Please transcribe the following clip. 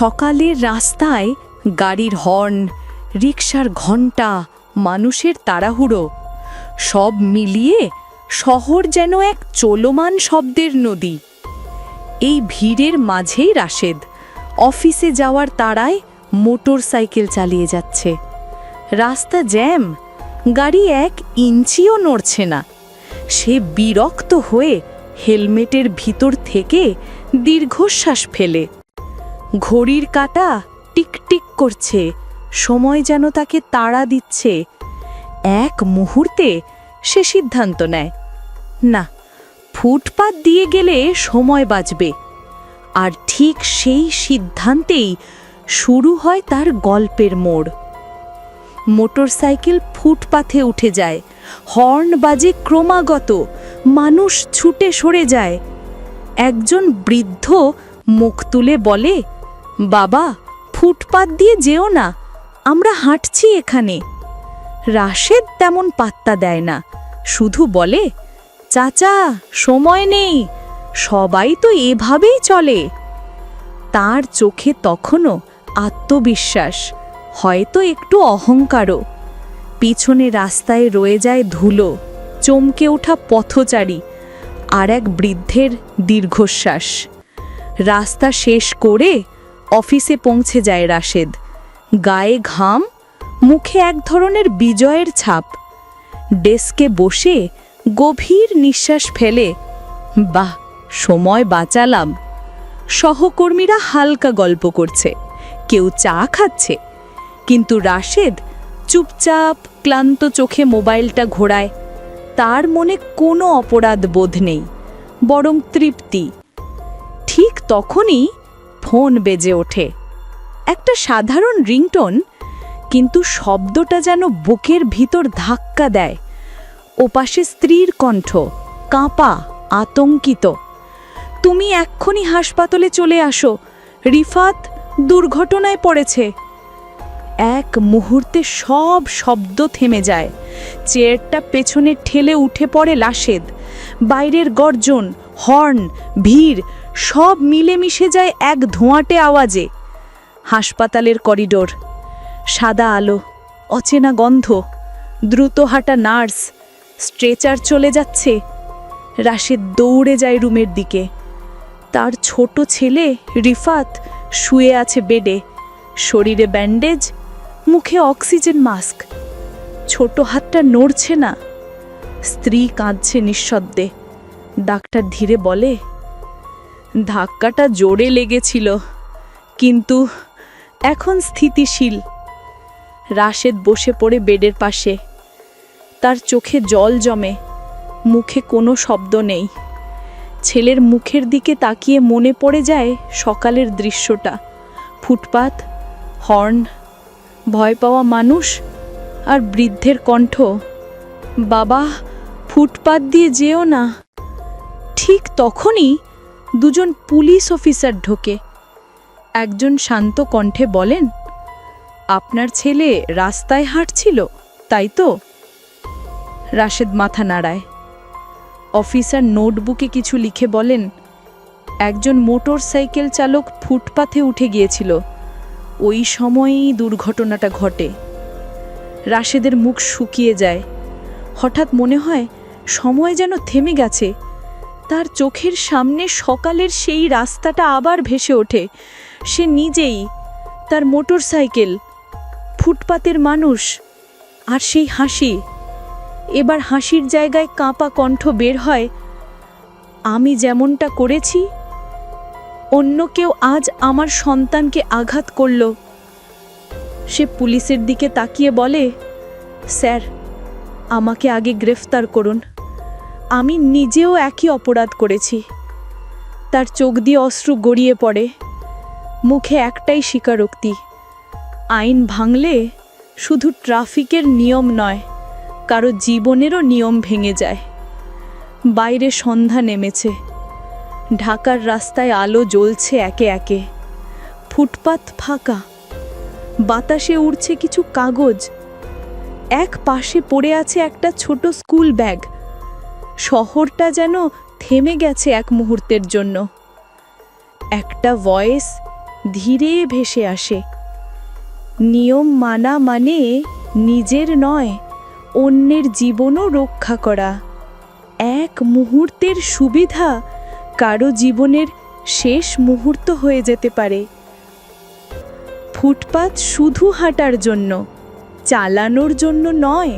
সকালের রাস্তায় গাড়ির হর্ন, রিকশার ঘণ্টা, মানুষের তাড়াহুড়ো, সব মিলিয়ে শহর যেন এক চলমান শব্দের নদী। এই ভিড়ের মাঝেই রাশেদ অফিসে যাওয়ার তাড়ায় মোটর সাইকেল চালিয়ে যাচ্ছে। রাস্তা জ্যাম, গাড়ি এক ইঞ্চিও নড়ছে না। সে বিরক্ত হয়ে হেলমেটের ভিতর থেকে দীর্ঘশ্বাস ফেলে। ঘড়ির কাঁটা টিকটিক করছে। সময় যেন তাকে তাড়া দিচ্ছে। এক মুহূর্তে সে সিদ্ধান্ত নেয়। না, ফুটপাত দিয়ে গেলে সময় বাঁচবে। আর ঠিক সেই সিদ্ধান্তেই শুরু হয় তার গল্পের মোড়। মোটরসাইকেল ফুটপাথে উঠে যায়। হর্ন বাজে ক্রমাগত। মানুষ ছুটে সরে যায়। একজন বৃদ্ধ মুখ তুলে বলে বাবা, ফুটপাত দিয়ে যেও না, আমরা হাঁটছি এখানে। রাশেদ তেমন পাত্তা দেয় না, শুধু বলে, চাচা, সময় নেই, সবাই তো এভাবেই চলে। তার চোখে তখনও আত্মবিশ্বাস, হয়তো একটু অহংকারও। পিছনে রাস্তায় রয়ে যায় ধুলো, চমকে ওঠা পথচারী আর এক বৃদ্ধের দীর্ঘশ্বাস। রাস্তা শেষ করে অফিসে পৌঁছে যায় রাশেদ। গায়ে ঘাম, মুখে এক ধরনের বিজয়ের ছাপ। ডেস্কে বসে গভীর নিঃশ্বাস ফেলে, বাহ, সময় বাঁচালাম। সহকর্মীরা হালকা গল্প করছে, কেউ চা খাচ্ছে। কিন্তু রাশেদ চুপচাপ ক্লান্ত চোখে মোবাইলটা ঘোরায়। তার মনে কোনো অপরাধ বোধ নেই, বরং তৃপ্তি। ঠিক তখনই ফোন বেজে ওঠে। একটা সাধারণ রিংটোন কিন্তু শব্দটা যেন বুকের ভিতর ধাক্কা দেয়। ওপাশে স্ত্রীর কণ্ঠ, কাঁপা, আতঙ্কিত। তুমি এক্ষুনি হাসপাতালে চলে আসো। রিফাত দুর্ঘটনায় পড়েছে। এক মুহূর্তে সব শব্দ থেমে যায়। চেয়ারটা পেছনে ঠেলে উঠে পড়ে লাশেদ। বাইরের গর্জন, হর্ন, ভিড় সব মিলেমিশে যায় এক ধোঁয়াটে আওয়াজে। হাসপাতালের করিডোর, সাদা আলো, অচেনা গন্ধ, দ্রুত হাঁটা নার্স, স্ট্রেচার চলে যাচ্ছে। রাশেদ দৌড়ে যায় রুমের দিকে। তার ছোট ছেলে রিফাত শুয়ে আছে বেডে। শরীরে ব্যান্ডেজ, মুখে অক্সিজেন মাস্ক। ছোট হাতটা নড়ছে না। স্ত্রী কাঁদছে নিঃশব্দে। ডাক্তার ধীরে বলে ধাক্কাটা জোরে লেগেছিল। কিন্তু এখন স্থিতিশীল। রাশেদ বসে পড়ে বেডের পাশে। তার চোখে জল জমে। মুখে কোনো শব্দ নেই। ছেলের মুখের দিকে তাকিয়ে মনে পড়ে যায় সকালের দৃশ্যটা। ফুটপাত, হর্ন, ভয় পাওয়া মানুষ আর বৃদ্ধের কণ্ঠ। বাবা, ফুটপাত দিয়ে যেও না। ঠিক তখনই দুজন পুলিশ অফিসার ঢোকে। একজন শান্ত কণ্ঠে বলেন, আপনার ছেলে রাস্তায় হাঁটছিল, তাই তো? রাশেদ মাথা নাড়ায়। অফিসার নোটবুকে কিছু লিখে বলেন, একজন মোটর সাইকেল চালক ফুটপাথে উঠে গিয়েছিল। ওই সময়েই দুর্ঘটনাটা ঘটে। রাশেদের মুখ শুকিয়ে যায়। হঠাৎ মনে হয়, সময় যেন থেমে গেছে। তার চোখের সামনে সকালের সেই রাস্তাটা আবার ভেসে ওঠে। সে নিজেই তার মোটর সাইকেল ফুটপাতের মানুষ আর সেই হাসি। এবার হাসির জায়গায় কাঁপা কণ্ঠ বের হয়, আমি যেমনটা করেছি, অন্য কেউ আজ আমার সন্তানকে আঘাত করল। সে পুলিশের দিকে তাকিয়ে বলে, স্যার, আমাকে আগে গ্রেফতার করুন। আমি নিজেও একই অপরাধ করেছি। তার চোখ দিয়ে অশ্রু গড়িয়ে পড়ে। মুখে একটাই স্বীকারোক্তি। আইন ভাঙলে শুধু ট্রাফিকের নিয়ম নয়, কারও জীবনেরও নিয়ম ভেঙে যায়। বাইরে সন্ধ্যা নেমেছে। ঢাকার রাস্তায় আলো জ্বলছে একে একে। ফুটপাত ফাঁকা। বাতাসে উড়ছে কিছু কাগজ। এক পাশে পড়ে আছে একটা ছোট স্কুল ব্যাগ। শহরটা যেন থেমে গেছে এক মুহূর্তের জন্য। একটা ভয়েস ধীরে ভেসে আসে। নিয়ম মানা মানে নিজের নয়, অন্যের জীবনও রক্ষা করা। এক মুহূর্তের সুবিধা কারও জীবনের শেষ মুহূর্ত হয়ে যেতে পারে। ফুটপাত শুধু হাঁটার জন্য, চালানোর জন্য নয়